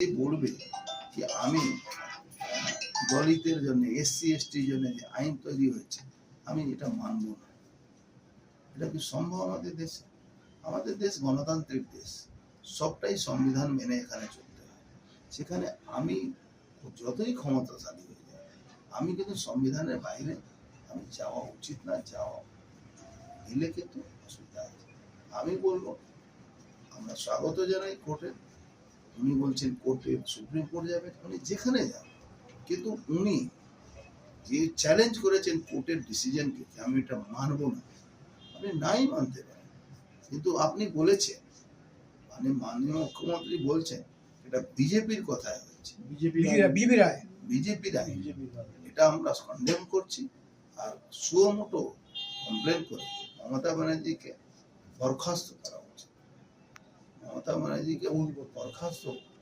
বলবে যে আমি দলিতের জন্য, এসসি, এসটির জন্য যে আইন তৈরি হয়েছে, আমি এটা মানব না। এটা কি সম্ভব আমাদের দেশে? আমাদের দেশ গণতান্ত্রিক দেশ। সবটাই সংবিধান মেনে এখানে চলতে হয়। সেখানে আমি যতই ক্ষমতাশালী হয়ে যায় আমি কিন্তু সংবিধানের বাইরে আমি যাওয়া উচিত না, যাওয়া এলে কিন্তু অসুবিধা আছে। আমি বলব, আমরা স্বাগত জানাই কোর্টে। উনি বলছেন কোর্টে সুপ্রিম কোর্ট যাবেন উনি যেখানে যান কিন্তু উনি যে চ্যালেঞ্জ করেছেন কোর্টের ডিসিশনকে যে আমি এটা মানবো না আপনি নাই মানতে পারেন। কিন্তু আপনি বলেছেন মানে মাননীয় মুখ্যমন্ত্রী বলছেন এটা বিজেপির কথায় হয়েছে। বিজেপি রায়। এটা আমরা কন্ডেম করছি। আর সুমোটো কমপ্লেন করে মমতা ব্যানার্জিকে বরখাস্ত করা উচিত মমতা ব্যানার্জিকে বরখাস্ত।